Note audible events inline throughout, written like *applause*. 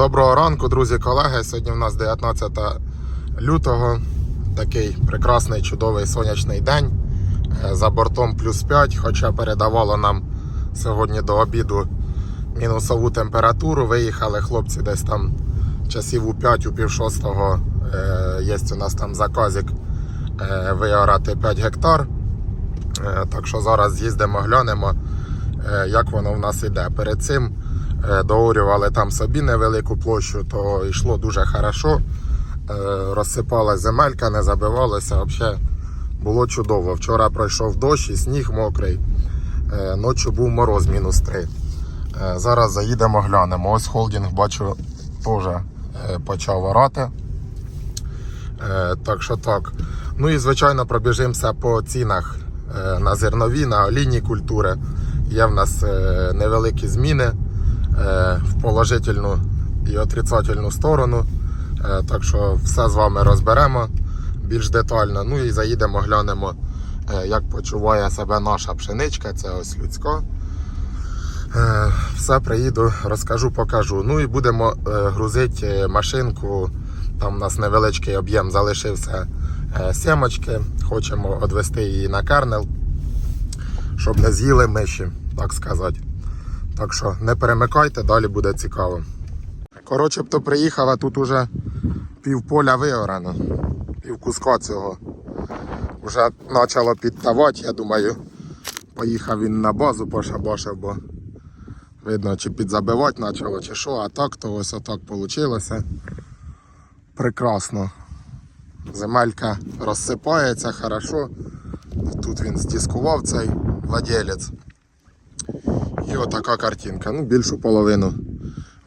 Доброго ранку, друзі, колеги. Сьогодні в нас 19 лютого. Такий прекрасний, чудовий сонячний день. Е, За бортом плюс 5, хоча передавало нам сьогодні до обіду мінусову температуру. Виїхали хлопці десь там часів у 5, у пів шостого. Е, Є у нас там заказик е, виорати 5 гектар. Так що зараз з'їздимо, глянемо, як воно в нас іде. Перед цим доорювали там собі невелику площу, то йшло дуже хорошо. Е, Розсипала земелька, не забивалося. Взагалі було чудово. Вчора пройшов дощ і сніг мокрий. Е, Ночі був мороз мінус 3. Е, Зараз заїдемо, глянемо. Ось холдинг бачу теж е, почав орати. Е, Так що так. Ну і звичайно пробіжимося по цінах е, на зернові, на олійні культури. Є в нас е, невеликі зміни е, в положительну і отрицательну сторону. Е, Так що все з вами розберемо більш детально. Ну і заїдемо, глянемо, е, як почуває себе наша пшеничка. Це ось людська. Е, Все приїду, розкажу, покажу. Ну і будемо е, грузити е, машинку. Там у нас невеличкий об'єм залишився е, сімочки. Хочемо відвести її на карнел, щоб не з'їли миші, так сказати. Так що не перемикайте, далі буде цікаво. Коротше, б то приїхав, а тут уже пів поля виорано, пів куска цього. Вже почало підтавати, я думаю. Поїхав він на базу, пошабашив, бо видно, чи підзабивати почало, чи що, а так, то ось отак вийшло. Прекрасно. Земелька розсипається хорошо. Тут він стіскував цей владелець. І отака картинка. Ну, більшу половину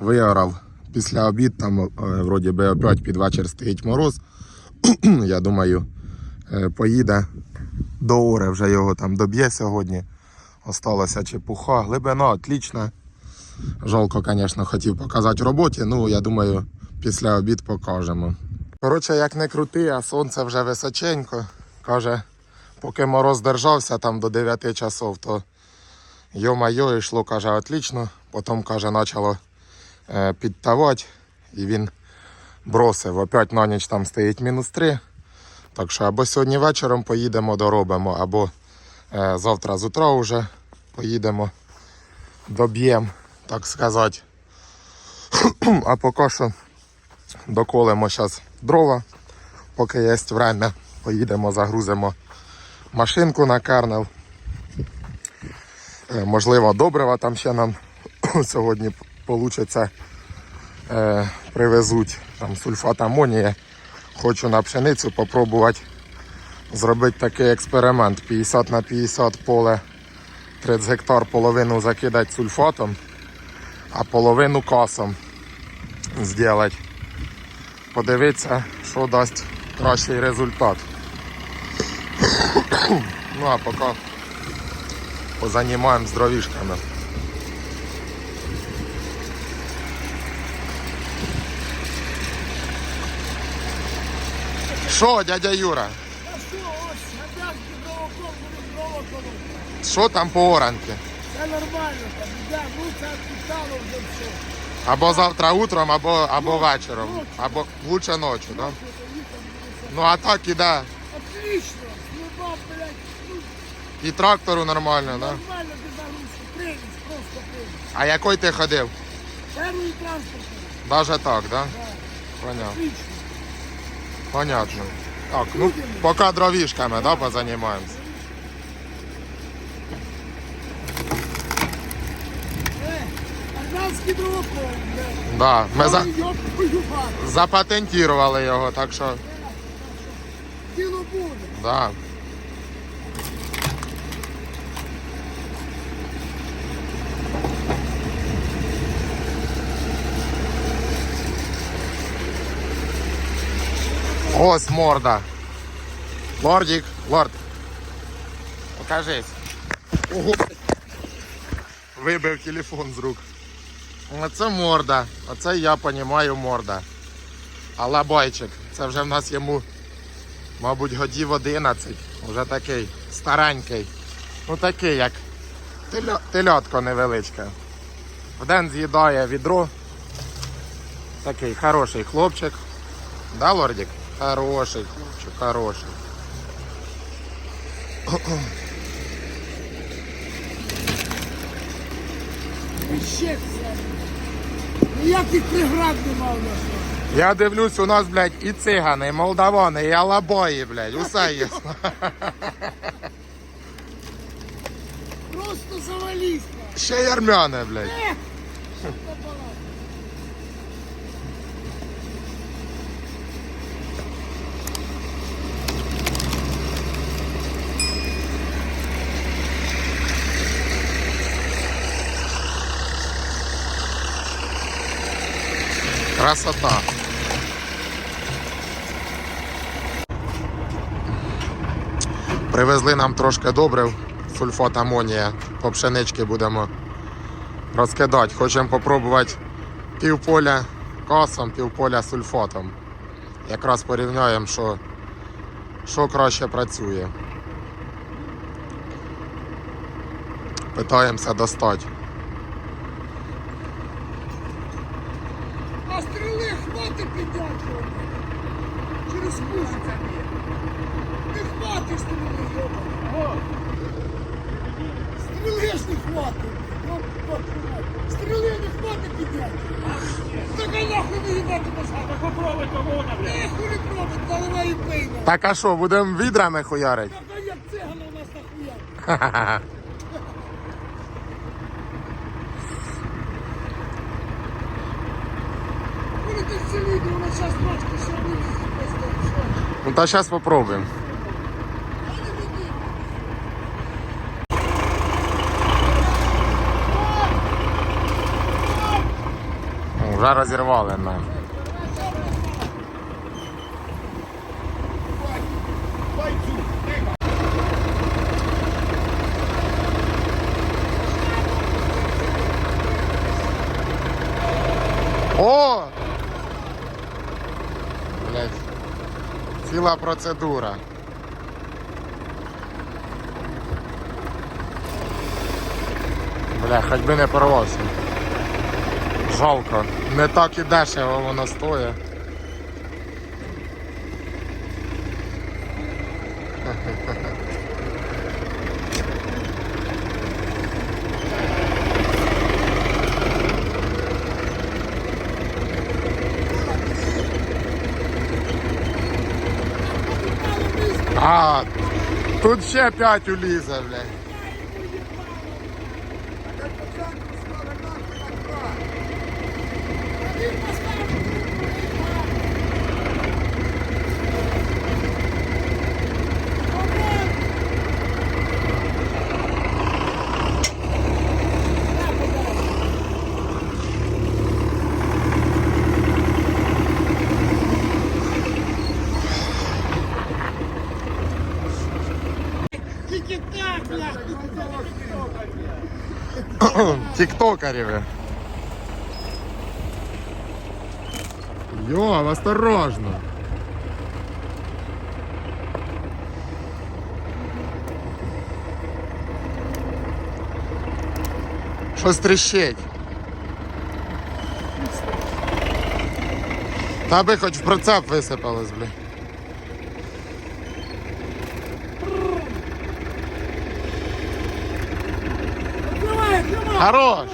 виорав. Після обід там е, вроді би опять під вечір стоїть мороз. *clears throat* Я думаю, е, поїде до Ори, вже його там доб'є сьогодні. Осталася чепуха. Глибина отлічна. Жалко, звісно, хотів показати роботі. Ну, я думаю, після обід покажемо. Коротше, як не крути, а сонце вже височенько. Каже, поки мороз держався там до 9 часов, то йо-майо, йшло, каже, отлично. Потім, каже, почало е, підтавати, і він бросив. Опять на ніч там стоїть мінус 3. Так що або сьогодні вечором поїдемо, доробимо, або е, завтра з утра вже поїдемо, доб'ємо, так сказати. *clears throat* а поки що доколемо зараз дрова, поки є время, поїдемо, загрузимо машинку на карнел. Е, Можливо, добрива там ще нам *coughs* сьогодні вийде. Е, привезуть там сульфат амонія. Хочу на пшеницю попробувати зробити такий експеримент. 50 на 50 поле 30 гектар половину закидати сульфатом, а половину касом зробити. Подивитися, що дасть кращий результат. *coughs* ну а поки позанімаємо з дровішками. Що, дядя Юра? Що, ось, на дрова колоти. Що там по оранки? Це нормально там, іде, ну це підстало вже все. Або завтра утром, або, або вечором, або лучше ночі, да? Ну а так іде. Отлично, ну І трактору нормально, да? нормально нагрузки, прийняв, просто прийняв. А який ти ходив? Первий транспорт, Даже так, да? так, Понятно. отлично. Понятно. Так, ну поки дровішками, да, позанімаємося. Е, армянський дровокол, блядь. Да, ми за... Твою мать, запатентували його, так що, діло буде. да. Ось морда. Лордик, лорд. Покажись. Вибив телефон з рук. Оце морда. Оце я понімаю морда. Алабайчик. Це вже в нас йому, мабуть, годів 11. Вже такий старенький. Ну такий, як тельо- тельотко невеличке. В день з'їдає відро Такий хороший хлопчик. Да, лордик? Хороший хороший. Ще все. Ніяких преград нема в нас. Я дивлюсь, у нас, блядь, і цигани, і молдавани, і алабої, блядь, усе є. Просто завались. Ще й армяни, блядь. Красота. Привезли нам трошки добрив, сульфат амонія. По пшенички будемо розкидати. Хочемо попробувати півполя касом, півполя сульфатом. Якраз порівняємо, що, що краще працює. Питаємося достати. А хвати підняти. Через кузу. Не хвати стріли, йоба. Стріли ж не хвати. Ну, Стріли не хвати підняти. Так а нахуй не їбати назад. Попробуй кого-то, блядь. Не хули пробить, наливай і пий. Так а що, будемо відрами хуярить? Так а як цигана у нас нахуя. Коли *laughs* ти це відео, зараз бачка ще вилізить. Ну та зараз попробуем. Вже розірвали нам. О! Блять. Ціла процедура. Бля, хоч би не порвався. Жалко. Не так і дешево воно стоїть. *laughs* А, тут ще п'ять улізе, блядь. Тіктокерів. Йо, осторожно. Щось тріщить. Та би хоч в прицеп висипалось, бля. Хорош!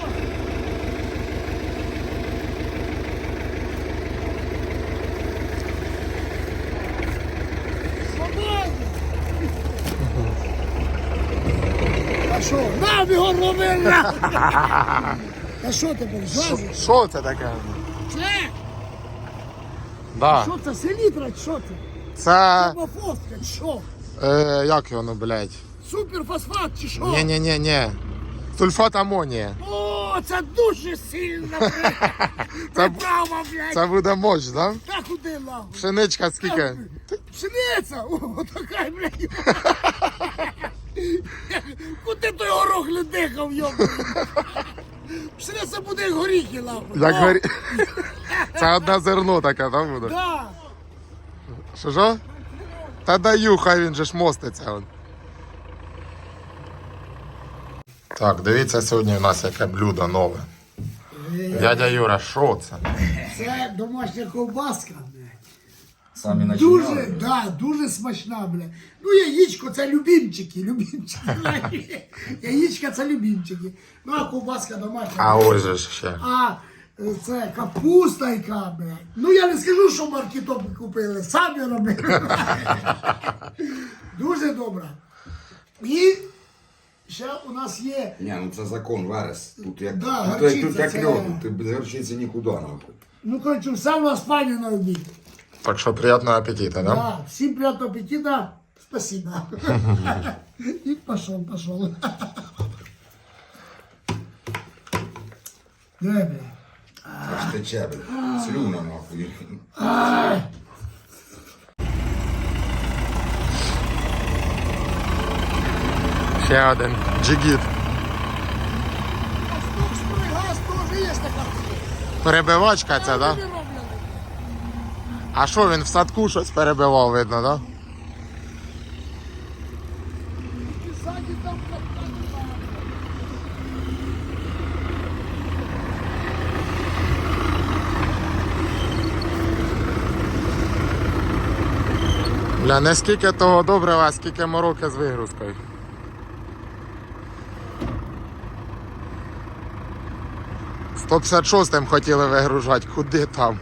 Свободно. А що? Нам його робили! *laughs* А що тебе, зразу? Що це таке? Це? Да. Що це, селітра, що це? Це. Фотка, що? Е, як його, блядь? Суперфосфат, чи що? Ні, ні, ні, ні. Сульфат амонія. О, це дуже сильно, блядь. *laughs* Це травма, блядь. Це буде мощ, да? Та куди нахуй? Пшеничка скільки? Пшениця! О, така, блядь. *laughs* Куди той горох не дихав, йобаний? Пшениця буде як горіхи, нахуй. Як О, горі... *laughs* Це одне зерно таке, там буде? Да. Що що? Та даю, хай він же ж моститься. он. Так, дивіться сьогодні у нас яке блюдо нове. Е, Дядя Юра, що це? Це домашня ковбаска, блядь. Самі Дуже, починали. да, дуже смачна, блядь. Ну, яєчко це любімчики, любімчики. блядь. *laughs* Яєчка це любімчики. Ну, а ковбаска домашня. А ось же ж ще. А е, це капуста яка, блядь. Ну я не скажу, що маркетоп купили, самі робили. *laughs* Дуже добра. І ще у нас є. Ні, ну це закон, верес. Тут як, Да, тут, як- горчиця тут як це- льоду, ти без горчиці нікуди нахуй. Ну, коротше, все у нас пані на обід. Так що приємного апетиту, да? Да, всім приятного аппетита. Спасибо. И пошел, пошел. Да, бля. Аж тече, блядь. Слюна нахуй. Ще один джигіт. Перебивачка це, да? А що він в садку щось перебивав, видно, капкан. Бля, не скільки того добрива, а скільки мороки з вигрузкою. 156-м хотіли вигружати, куди там?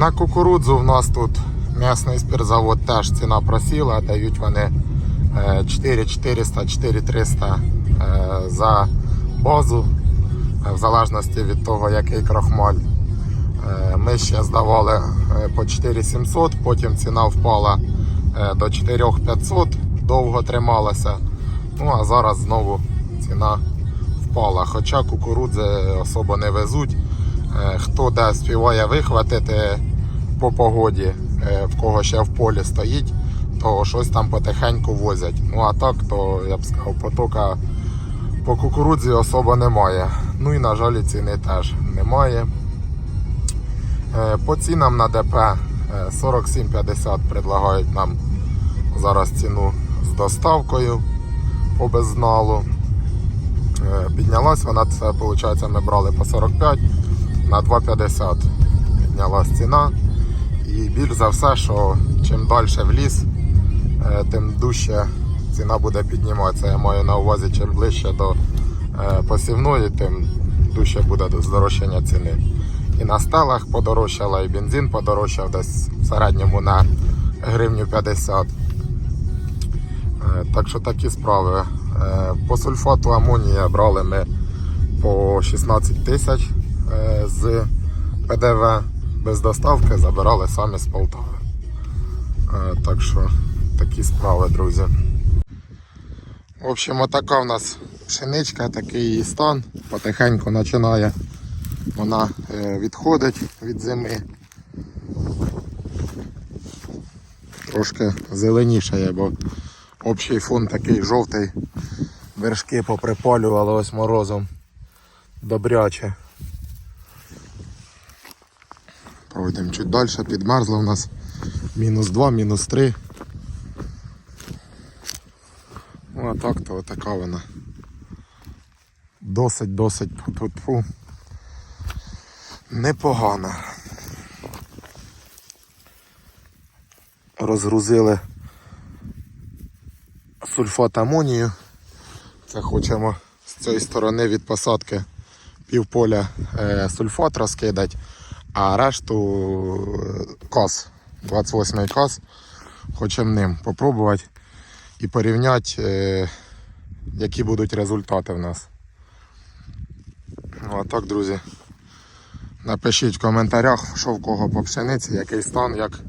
На кукурудзу в нас тут м'ясний спиртзавод теж ціна просіла, дають вони е, 4400 4300 е, за базу, е, в залежності від того, який крахмаль. Е, Ми ще здавали е, по 4700, потім ціна впала е, до 4500, довго трималася. Ну а зараз знову ціна впала. Хоча кукурудзи особо не везуть. Е, Хто де співає вихватити по погоді, е, в кого ще в полі стоїть, то щось там потихеньку возять. Ну а так, то я б сказав, потока по кукурудзі особо немає. Ну і на жаль, ціни теж немає. Е, По цінам на ДП е, 47,50 предлагають нам зараз ціну з доставкою по беззналу. Е, Піднялась вона, це виходить, ми брали по 45 на 2,50 піднялась ціна. І більш за все, що чим далі в ліс, е, тим дужче ціна буде підніматися. Я маю на увазі, чим ближче до е, посівної, тим дужче буде здорожчання ціни. І на стелах подорожчало, і бензин подорожчав десь в середньому на гривню 50. Е, Так що такі справи. По сульфату амонія брали ми по 16 тисяч з ПДВ без доставки забирали самі з Полтави. Е, Так що такі справи, друзі. В общем, отака в нас пшеничка, такий її стан. Потихеньку починає вона е, відходить від зими. Трошки зеленішає, бо общий фон такий жовтий. Вершки поприпалювали ось морозом. Добряче. Пройдемо чуть далі, підмерзло в нас мінус 2, мінус 3. Ну а так то отака вона. Досить, досить тут. Непогана. Розгрузили сульфат амонію. Це хочемо з цієї сторони від посадки півполя е, сульфат розкидати, а решту каз, 28-й каз, хочемо ним попробувати і порівняти, е, які будуть результати в нас. Ну, а так, друзі. Напишіть в коментарях, що в кого по пшениці, який стан, як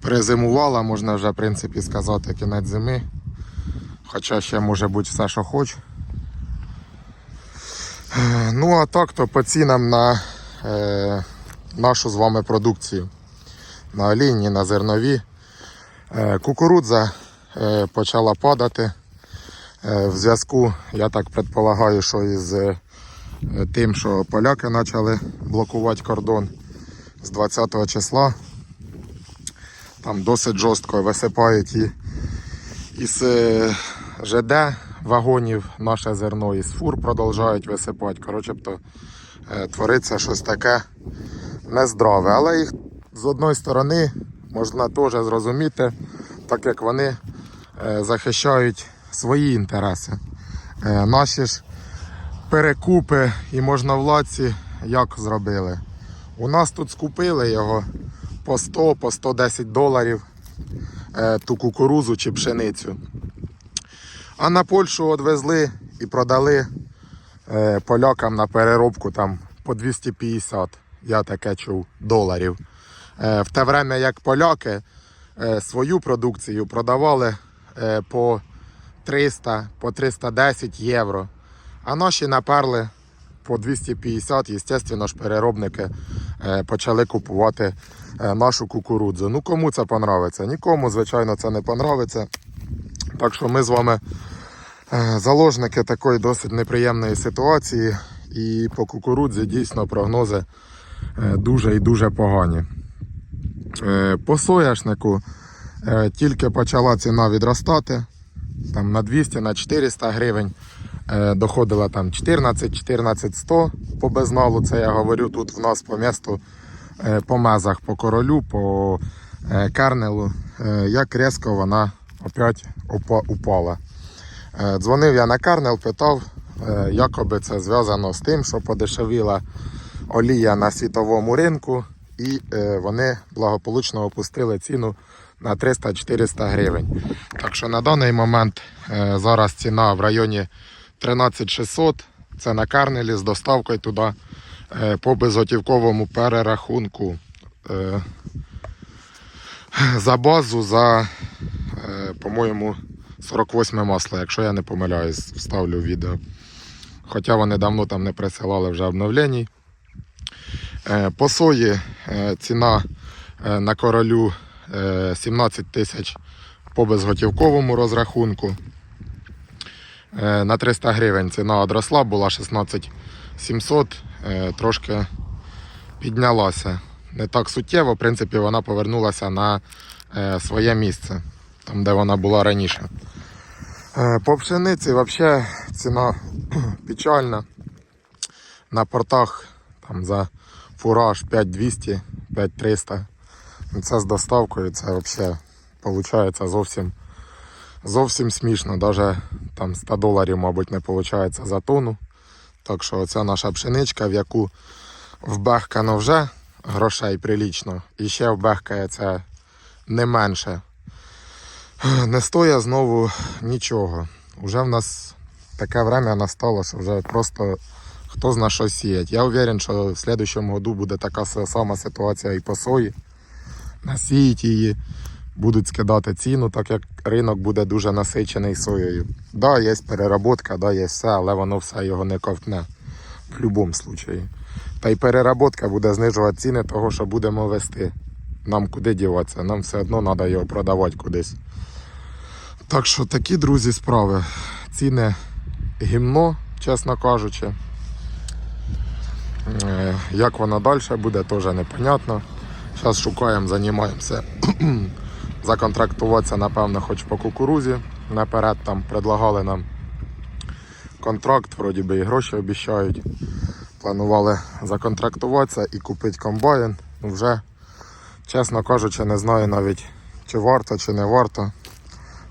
перезимувала, можна вже в принципі сказати кінець зими. Хоча ще може бути все, що хоч. Е, Ну а так, то по цінам на е, нашу з вами продукцію. На олійні, на зернові. Е, кукурудза е, почала падати. Е, в зв'язку, я так предполагаю, що із тим, що поляки почали блокувати кордон з 20 числа. Там досить жорстко висипають і із ЖД вагонів наше зерно, із фур продовжують висипати. Коротше, то твориться щось таке нездраве. Але їх з одної сторони можна теж зрозуміти, так як вони е, захищають свої інтереси. Е, Наші ж перекупи і можновладці як зробили? У нас тут скупили його по 100, по 110 доларів е, ту кукурузу чи пшеницю. А на Польщу відвезли і продали полякам на переробку там по 250, я таке чув, доларів. Е, в те время як поляки е, свою продукцію продавали е, по 300, по 310 євро. А наші наперли по 250, звісно ж, переробники почали купувати нашу кукурудзу. Ну кому це понравиться? Нікому, звичайно, це не понравиться. Так що ми з вами заложники такої досить неприємної ситуації. І по кукурудзі дійсно прогнози дуже і дуже погані. Е, По соняшнику е, тільки почала ціна відростати. Там на 200, на 400 гривень е, доходила там 14-14-100 по безналу. Це я говорю тут в нас по місту, е, по мезах, по королю, по е, кернелу. Е, як різко вона опять упала. Е, Дзвонив я на Карнел, питав, е, якоби це зв'язано з тим, що подешевіла олія на світовому ринку, і е, вони благополучно опустили ціну на 300-400 гривень. Так що на даний момент е, зараз ціна в районі 13600. Це на Карнелі з доставкою туди е, по безготівковому перерахунку. За базу за, по-моєму, 48 масло, якщо я не помиляюсь, вставлю відео. Хоча вони давно там не присилали вже обновлень. Е, По сої е, ціна е, на королю е, 17 тисяч по безготівковому розрахунку. На 300 гривень ціна одросла, була 16 700, е, трошки піднялася. Не так суттєво, в принципі, вона повернулася на своє місце, там де вона була раніше. По пшениці взагалі ціна *clears throat* печальна. На портах там за фураж 5200, 5300. Ну, Це з доставкою, це взагалі виходить зовсім, зовсім смішно. Навіть там 100 доларів, мабуть, не виходить за тонну. Так що оця наша пшеничка, в яку вбехкано вже грошей прилічно, і ще вбехкає це не менше. Не стоїть знову нічого. Уже в нас таке время настало, що вже просто хто зна що сіять. Я уверен, що в слідчому году буде така сама ситуація і по сої. Насіють її, будуть скидати ціну, так як ринок буде дуже насичений соєю. Да, є переработка, да, є все, але воно все його не ковтне в будь-якому випадку. Та й переработка буде знижувати ціни того, що будемо вести. Нам куди діватися, нам все одно треба його продавати кудись. Так що такі, друзі, справи. Ціни гімно, чесно кажучи. Е, Як воно далі буде, теж непонятно. Зараз шукаємо, займаємося. *clears throat* Законтрактуватися, напевно, хоч по кукурузі. Наперед там предлагали нам контракт, вроді би і гроші обіцяють. Планували законтрактуватися і купити комбайн. Вже, чесно кажучи, не знаю навіть, чи варто, чи не варто,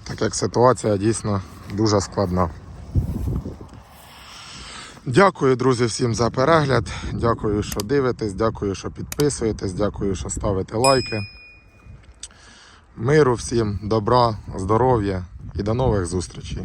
так як ситуація дійсно дуже складна. Дякую, друзі, всім за перегляд. Дякую, що дивитесь, дякую, що підписуєтесь, дякую, що ставите лайки. Миру всім, добра, здоров'я і до нових зустрічей.